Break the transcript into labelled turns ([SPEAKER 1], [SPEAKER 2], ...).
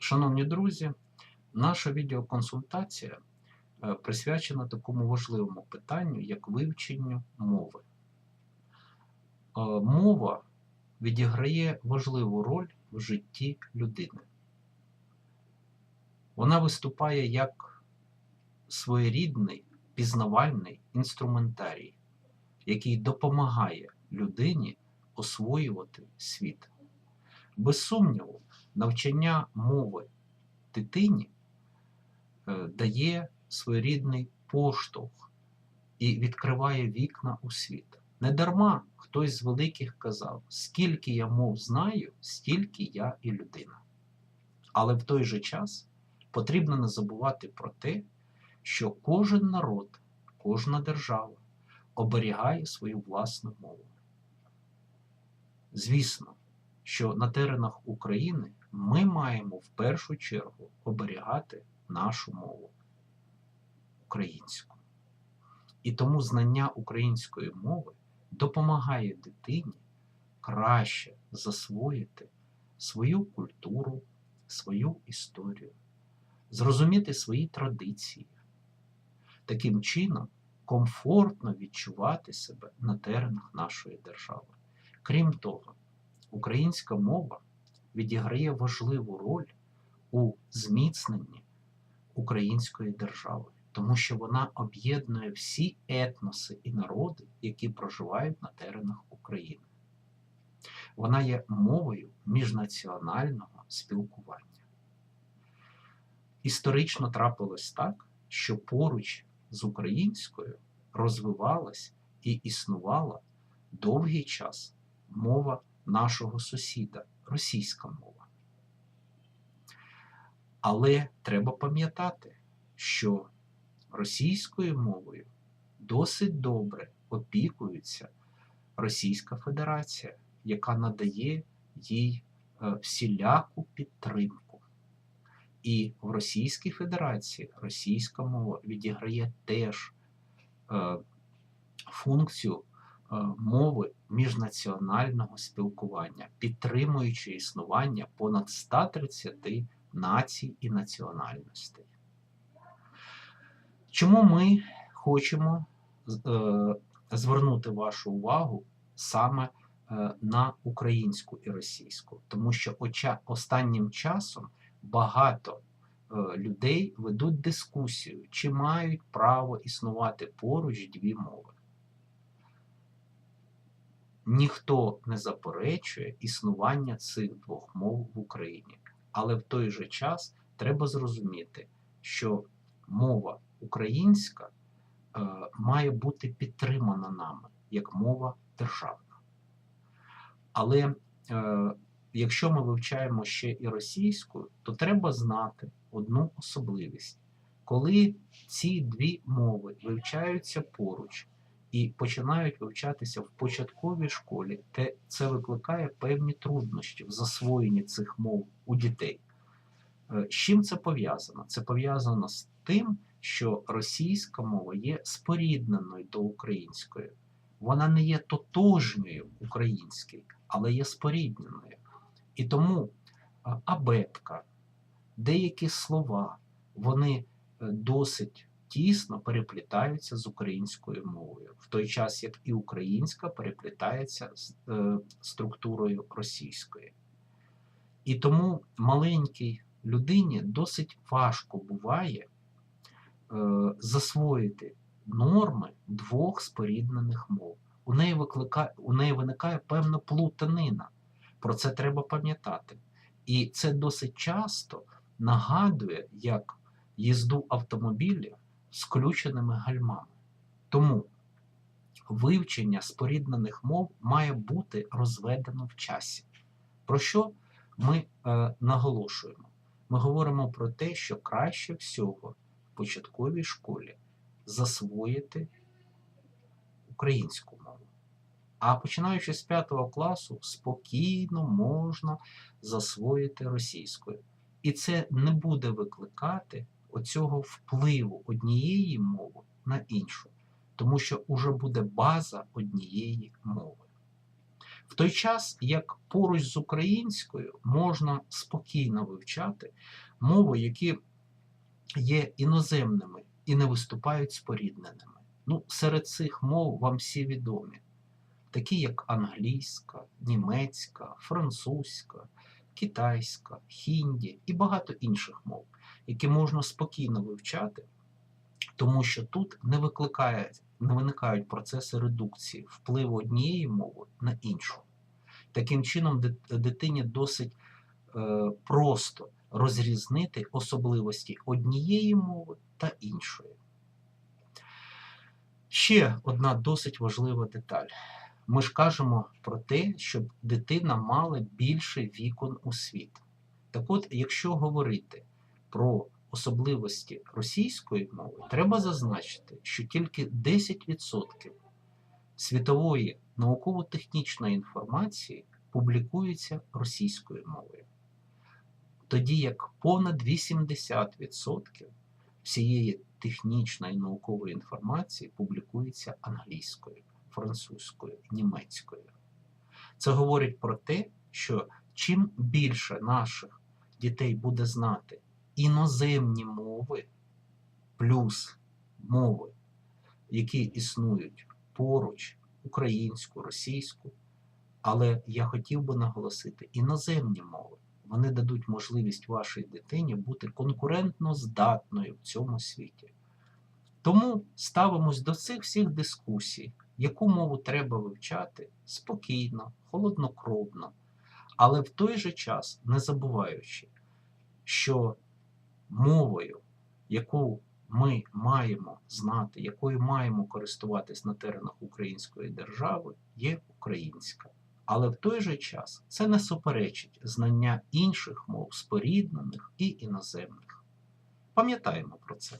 [SPEAKER 1] Шановні друзі, наша відеоконсультація е, присвячена такому важливому питанню, як вивченню мови. Е, Мова відіграє важливу роль в житті людини. Вона виступає як своєрідний пізнавальний інструментарій, який допомагає людині освоювати світ. Без сумніву, навчання мови дитині е, дає своєрідний поштовх і відкриває вікна у світ. Недарма хтось з великих казав, скільки я мов знаю, стільки я і людина. Але в той же час потрібно не забувати про те, що кожен народ, кожна держава оберігає свою власну мову. Звісно, що на теренах України ми маємо в першу чергу оберігати нашу мову українську. І тому знання української мови допомагає дитині краще засвоїти свою культуру, свою історію, зрозуміти свої традиції, таким чином комфортно відчувати себе на теренах нашої держави. Крім того, українська мова відіграє важливу роль у зміцненні української держави, тому що вона об'єднує всі етноси і народи, які проживають на теренах України. Вона є мовою міжнаціонального спілкування. Історично трапилось так, що поруч з українською розвивалась і існувала довгий час мова нашого сусіда російська мова. Але треба пам'ятати, що російською мовою досить добре опікується Російська Федерація, яка надає їй е, всіляку підтримку. І в Російській Федерації російська мова відіграє теж е, функцію мови міжнаціонального спілкування, підтримуючи існування понад 130 націй і національностей. Чому ми хочемо е, звернути вашу увагу саме е, на українську і російську? Тому що останнім часом багато е, людей ведуть дискусію, чи мають право існувати поруч дві мови. Ніхто не заперечує існування цих двох мов в Україні. Але в той же час треба зрозуміти, що мова українська е, має бути підтримана нами як мова державна. Але е, якщо ми вивчаємо ще і російську, то треба знати одну особливість. Коли ці дві мови вивчаються поруч і починають вивчатися в початковій школі, те це викликає певні труднощі в засвоєнні цих мов у дітей. Е, З чим це пов'язано? Це пов'язано з тим, що російська мова є спорідненою до української. Вона не є тотожньою українській, але є спорідненою. І тому е, абетка, деякі слова, вони е, досить тісно переплітаються з українською мовою, в той час як і українська переплітається з е, структурою російської. І тому маленькій людині досить важко буває е, засвоїти норми двох споріднених мов. У неї, викликає, у неї виникає певна плутанина. Про це треба пам'ятати. І це досить часто нагадує як їзду автомобілів з гальмами. Тому вивчення споріднених мов має бути розведено в часі. Про що ми е, наголошуємо? Ми говоримо про те, що краще всього в початковій школі засвоїти українську мову. А починаючи з 5 класу, спокійно можна засвоїти російською. І це не буде викликати оцього впливу однієї мови на іншу, тому що вже буде база однієї мови. В той час, як поруч з українською можна спокійно вивчати мови, які є іноземними і не виступають спорідненими. Ну, серед цих мов вам всі відомі, такі як англійська, німецька, французька, китайська, хінді і багато інших мов, які можна спокійно вивчати, тому що тут не викликає, не виникають процеси редукції впливу однієї мови на іншу. Таким чином, дитині досить е, просто розрізнити особливості однієї мови та іншої. Ще одна досить важлива деталь. Ми ж кажемо про те, щоб дитина мала більше вікон у світ. Так от, якщо говорити про особливості російської мови, треба зазначити, що тільки 10% світової науково-технічної інформації публікується російською мовою. Тоді як понад 80% всієї технічної наукової інформації публікується англійською, французькою, німецькою. Це говорить про те, що чим більше наших дітей буде знати іноземні мови, плюс мови, які існують поруч, українську, російську, але я хотів би наголосити іноземні мови. Вони дадуть можливість вашій дитині бути конкурентно здатною в цьому світі. Тому ставимось до цих всіх дискусій, яку мову треба вивчати спокійно, холоднокровно, але в той же час не забуваючи, що мовою, яку ми маємо знати, якою маємо користуватись на теренах української держави, є українська. Але в той же час це не суперечить знання інших мов споріднених і іноземних. Пам'ятаємо про це.